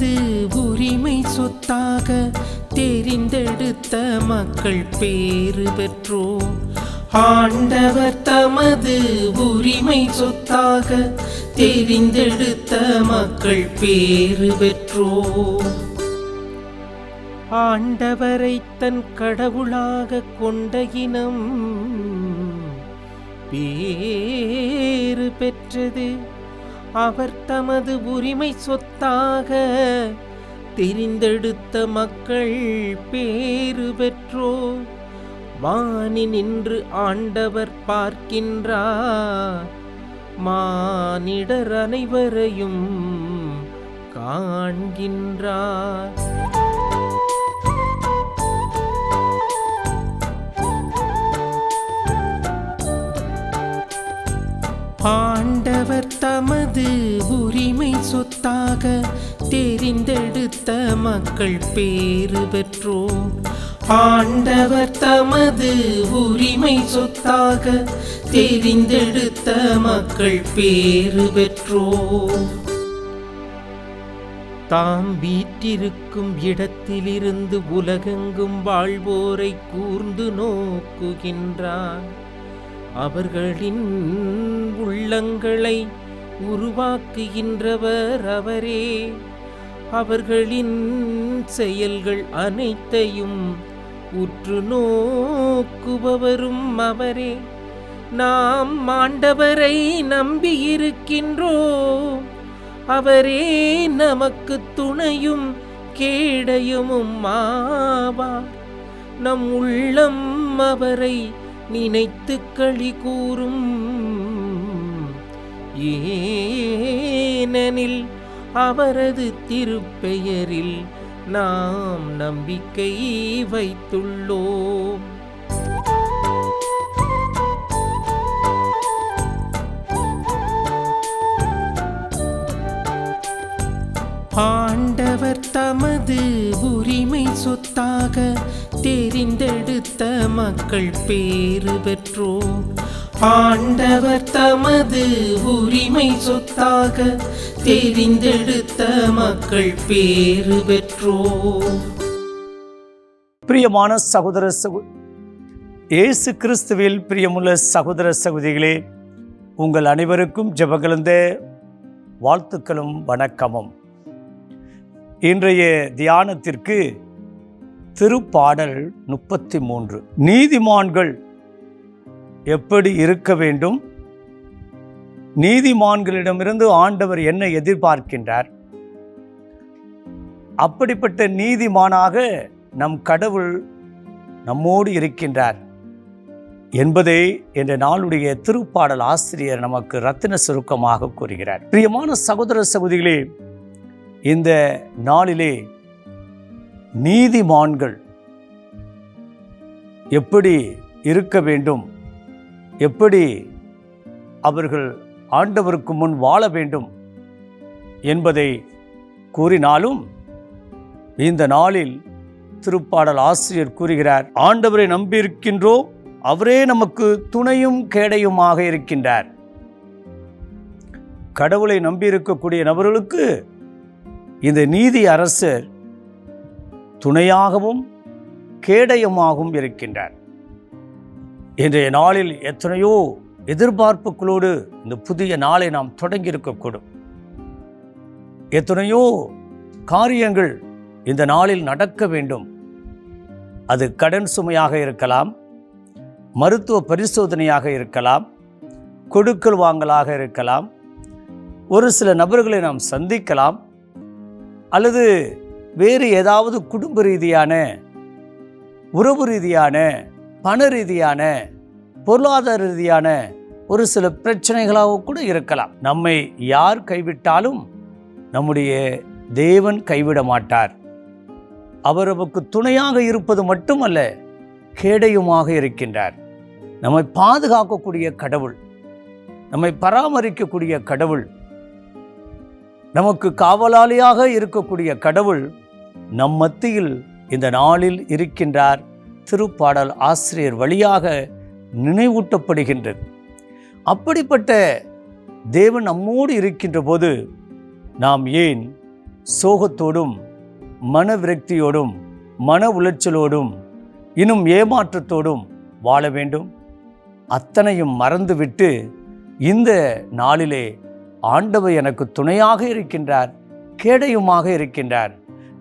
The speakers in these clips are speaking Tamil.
அது உரிமை சொத்தாக தெரிந்தெடுத்த மக்கள் பேறு பெற்றோம். ஆண்டவர் தமது உரிமை சொத்தாக தெரிந்தெடுத்த மக்கள் பேறு பெற்றோம். ஆண்டவரை தன் கடவுளாக கொண்ட இனம் பேறு பெற்றது. அவர் தமது உரிமை சொத்தாக தெரிந்தெடுத்த மக்கள் பேறு பெற்றோ வானி நின்று ஆண்டவர் பார்க்கின்றார். மானிடர் அனைவரையும் காண்கின்றார். ஆண்டவர் தமது உரிமை சொத்தாக தெரிந்தெடுத்த மக்கள் பேறு பெற்றோம். ஆண்டவர் தமது உரிமை சொத்தாக தெரிந்தெடுத்த மக்கள் பேறு பெற்றோம். தாம் வீற்றிருக்கும் இடத்திலிருந்து உலகெங்கும் வாழ்வோரை கூர்ந்து நோக்குகின்றார். அவர்களின் உள்ளங்களை உருவாக்குகின்றவர் அவரே. அவர்களின் செயல்கள் அனைத்தையும் உற்று நோக்குபவரும் அவரே. நாம் ஆண்டவரை நம்பியிருக்கின்றோம். அவரே நமக்கு துணையும் கேடயமும் ஆவார். நம் உள்ளம் அவரை நினைத்து களி கூறும். ஏனெனில் அவரது திருப்பெயரில் நாம் நம்பிக்கை வைத்துள்ளோம். தெரிந்தெடுத்த மக்கள் பேறு பெற்றோர் ஆண்டவர் தமது உரிமை சொத்தாக தெரிந்தெடுத்த மக்கள் பேறு பெற்றோம். பிரியமான சகோதர சகோ இயேசு கிறிஸ்துவில் பிரியமுள்ள சகோதர சகோதரிகளே உங்கள் அனைவருக்கும் ஜெபகலந்த வாழ்த்துக்களும் வணக்கமும். இன்றைய தியானத்திற்கு திருப்பாடல் முப்பத்தி மூன்று நீதிமான்கள் எப்படி இருக்க வேண்டும்? நீதிமான்களிடமிருந்து ஆண்டவர் என்ன எதிர்பார்க்கின்றார்? அப்படிப்பட்ட நீதிமானாக நம் கடவுள் நம்மோடு இருக்கின்றார் என்பதை என்ற நாளுடைய திருப்பாடல் ஆசிரியர் நமக்கு ரத்தின சுருக்கமாக கூறுகிறார். பிரியமான சகோதர சகோதரிகளே இந்த நாளிலே நீதிமான்கள் எப்படி இருக்க வேண்டும்? எப்படி அவர்கள் ஆண்டவருக்கு முன் வாழ வேண்டும் என்பதை கூறினாலும் இந்த நாளில் திருப்பாடல் ஆசிரியர் கூறுகிறார் ஆண்டவரை நம்பியிருக்கின்றோம் அவரே நமக்கு துணையும் கேடையுமாக இருக்கின்றார். கடவுளை நம்பியிருக்கக்கூடிய நபர்களுக்கு இந்த நீதி அரசர் துணையாகவும் கேடயமாகவும் இருக்கின்றார். இன்றைய நாளில் எத்தனையோ எதிர்பார்ப்புகளோடு இந்த புதிய நாளை நாம் தொடங்கி இருக்கக்கூடும் எத்தனையோ காரியங்கள் இந்த நாளில் நடக்க வேண்டும். அது கடன் சுமையாக இருக்கலாம் மருத்துவ பரிசோதனையாக இருக்கலாம் கொடுக்கல் வாங்கலாக இருக்கலாம் ஒரு சில நபர்களை நாம் சந்திக்கலாம் அல்லது வேறு ஏதாவது குடும்ப ரீதியான உறவு ரீதியான பண ரீதியான பொருளாதார ரீதியான ஒரு சில பிரச்சனைகளாக கூட இருக்கலாம். நம்மை யார் கைவிட்டாலும் நம்முடைய தேவன் கைவிட மாட்டார். அவர் நமக்கு துணையாக இருப்பது மட்டுமல்ல கேடையுமாக இருக்கின்றார். நம்மை பாதுகாக்கக்கூடிய கடவுள் நம்மை பராமரிக்கக்கூடிய கடவுள் நமக்கு காவலாளியாக இருக்கக்கூடிய கடவுள் நம் மத்தியில் இந்த நாளில் இருக்கின்றார் திருப்பாடல் ஆசிரியர் வழியாக நினைவூட்டப்படுகின்றது. அப்படிப்பட்ட தேவன் நம்மோடு இருக்கின்ற போது நாம் ஏன் சோகத்தோடும் மன விரக்தியோடும் மன உளைச்சலோடும் இன்னும் ஏமாற்றத்தோடும் வாழ வேண்டும்? அத்தனையும் மறந்துவிட்டு இந்த நாளிலே ஆண்டவர் எனக்கு துணையாக இருக்கின்றார் கேடயமாக இருக்கின்றார்.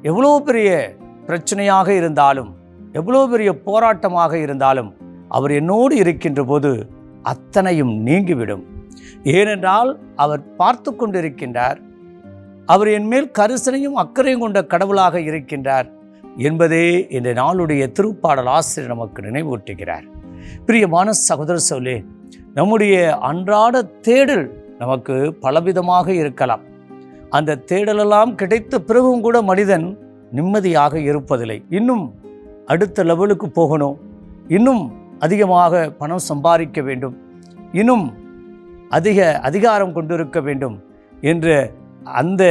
எவ்வளோ பெரிய பிரச்சனையாக இருந்தாலும் எவ்வளோ பெரிய போராட்டமாக இருந்தாலும் அவர் என்னோடு இருக்கின்ற போது அத்தனையும் நீங்கிவிடும். ஏனென்றால் அவர் பார்த்து கொண்டிருக்கின்றார். அவர் என் மேல் கரிசனையும் அக்கறையும் கொண்ட கடவுளாக இருக்கின்றார் என்பதே இந்த நாளுடைய திருப்பாடல் ஆசிரியர் நமக்கு நினைவூட்டுகிறார். பிரியமான சகோதர சொல்லே நம்முடைய அன்றாட தேடல் நமக்கு பலவிதமாக இருக்கலாம். அந்த தேடலெல்லாம் கிடைத்த பிறகும் கூட மனிதன் நிம்மதியாக இருப்பதில்லை. இன்னும் அடுத்த லெவலுக்கு போகணும். இன்னும் அதிகமாக பணம் சம்பாதிக்க வேண்டும். இன்னும் அதிக அதிகாரம் கொண்டிருக்க வேண்டும் என்று அந்த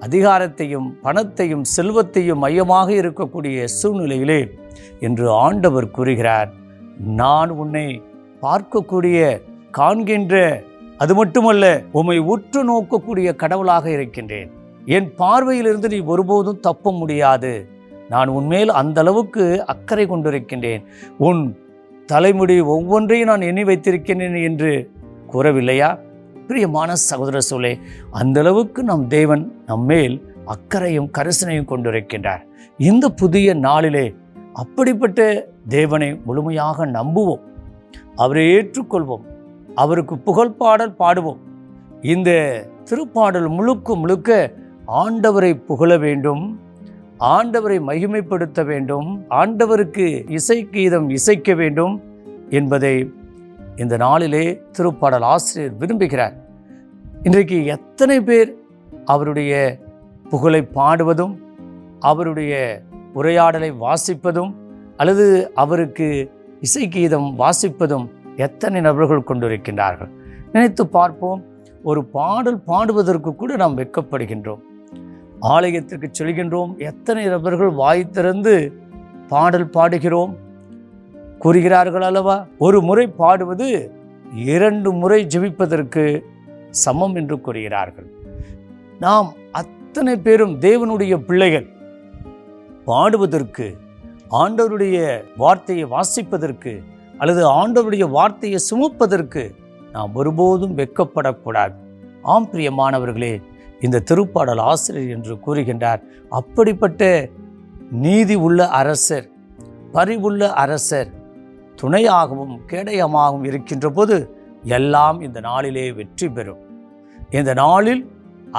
அதிகாரத்தையும் பணத்தையும் செல்வத்தையும் மையமாக இருக்கக்கூடிய சூழ்நிலையிலே என்று ஆண்டவர் கூறுகிறார் நான் உன்னை பார்க்கக்கூடிய காண்கின்ற அது மட்டுமல்ல உம்மை உற்று நோக்கக்கூடிய கடவுளாக இருக்கின்றேன். என் பார்வையிலிருந்து நீ ஒருபோதும் தப்ப முடியாது. நான் உன்மேல் அந்த அளவுக்கு அக்கறை கொண்டிருக்கின்றேன். உன் தலைமுடி ஒவ்வொன்றையும் நான் எண்ணி வைத்திருக்கின்றேன் என்று கூறவில்லையா? பிரியமான சகோதர சொல்லே அந்த அளவுக்கு நம் தேவன் நம்மேல் அக்கறையும் கரிசனையும் கொண்டிருக்கின்றார். இந்த புதிய நாளிலே அப்படிப்பட்ட தேவனை முழுமையாக நம்புவோம். அவரை ஏற்றுக்கொள்வோம். அவருக்கு புகழ் பாடல் பாடுவோம். இந்த திருப்பாடல் முழுக்க முழுக்க ஆண்டவரை புகழ வேண்டும் ஆண்டவரை மகிமைப்படுத்த வேண்டும் ஆண்டவருக்கு இசை கீதம் இசைக்க வேண்டும் என்பதை இந்த நாளிலே திருப்பாடல் ஆசிரியர் விரும்புகிறார். இன்றைக்கு எத்தனை பேர் அவருடைய புகழை பாடுவதும் அவருடைய உரையாடலை வாசிப்பதும் அல்லது அவருக்கு இசை கீதம் வாசிப்பதும் எத்தனை நபர்கள் கொண்டிருக்கின்றார்கள்? நினைத்து பார்ப்போம். ஒரு பாடல் பாடுவதற்கு கூட நாம் வெட்கப்படுகின்றோம். ஆலயத்திற்கு செல்கின்றோம். எத்தனை நபர்கள் வாய் திறந்து பாடல் பாடுகிறோம்? கூறுகிறார்கள் அல்லவா? ஒரு முறை பாடுவது இரண்டு முறை ஜெபிப்பதற்கு சமம் என்று கூறுகிறார்கள். நாம் அத்தனை பேரும் தேவனுடைய பிள்ளைகள். பாடுவதற்கு ஆண்டவருடைய வார்த்தையை வாசிப்பதற்கு அல்லது ஆண்டவருடைய வார்த்தையை சுமப்பதற்கு நாம் ஒருபோதும் வெட்கப்படக்கூடாது. ஆம் பிரியமானவர்களே இந்த திருப்பாடல் ஆசிரியர் என்று கூறுகின்றார் அப்படிப்பட்ட நீதி உள்ள அரசர் பரிவுள்ள அரசர் துணையாகவும் கேடயமாகவும் இருக்கின்ற போது எல்லாம் இந்த நாளிலே வெற்றி பெறும். இந்த நாளில்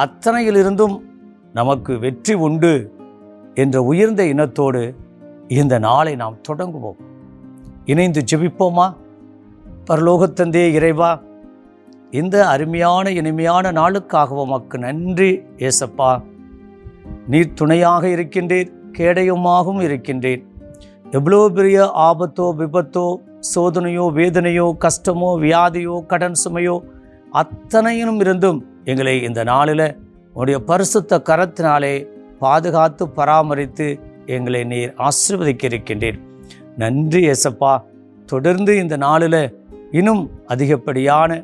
அத்தனையிலிருந்தும் நமக்கு வெற்றி உண்டு என்ற உயர்ந்த இனத்தோடு இந்த நாளை நாம் தொடங்குவோம். இணைந்து ஜெபிப்போமா? பரலோகத்தந்தே இறைவா இந்த அருமையான இனிமையான நாளுக்காக உமக்கு நன்றி ஏசப்பா. நீர் துணையாக இருக்கின்றீர் கேடயமாகவும் இருக்கின்றேன் எவ்வளோ பெரிய ஆபத்தோ விபத்தோ சோதனையோ வேதனையோ கஷ்டமோ வியாதியோ கடன் சுமையோ அத்தனையிலும் இருந்தும் எங்களை இந்த நாளில் உடைய பரிசுத்த கரத்தினாலே பாதுகாத்து பராமரித்து எங்களை நீர் ஆசிர்வதிக்க இருக்கின்றீர். நன்றி ஏசப்பா. தொடர்ந்து இந்த நாளில் இன்னும் அதிகப்படியான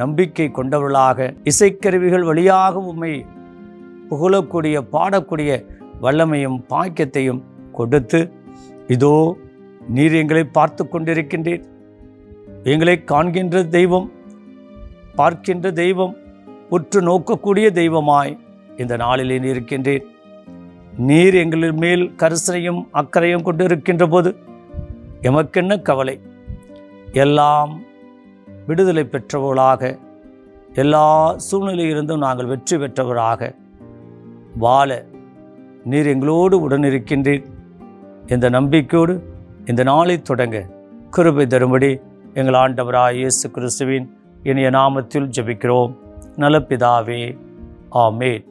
நம்பிக்கை கொண்டவர்களாக இசைக்கருவிகள் வழியாக உண்மை புகழக்கூடிய பாடக்கூடிய வல்லமையும் பாக்கியத்தையும் கொடுத்து இதோ நீர் எங்களை பார்த்து கொண்டிருக்கின்றீர். எங்களை காண்கின்ற தெய்வம் பார்க்கின்ற தெய்வம் உற்று நோக்கக்கூடிய தெய்வமாய் இந்த நாளிலே நீர் இருக்கின்றீர். நீர் எங்களின் மேல் கரிசனையும் அக்கறையும் கொண்டிருக்கின்ற போது எமக்கென்ன கவலை? எல்லாம் விடுதலை பெற்றவர்களாக எல்லா சூழ்நிலையிலிருந்தும் நாங்கள் வெற்றி பெற்றவராக வாழ நீர் எங்களோடு உடனிருக்கின்றீர். இந்த நம்பிக்கையோடு இந்த நாளை தொடங்க கிருபை தரும்படி எங்கள் ஆண்டவராய் இயேசு கிறிஸ்துவின் இனிய நாமத்தில் ஜெபிக்கிறோம். நலப்பிதாவே. ஆமேன்.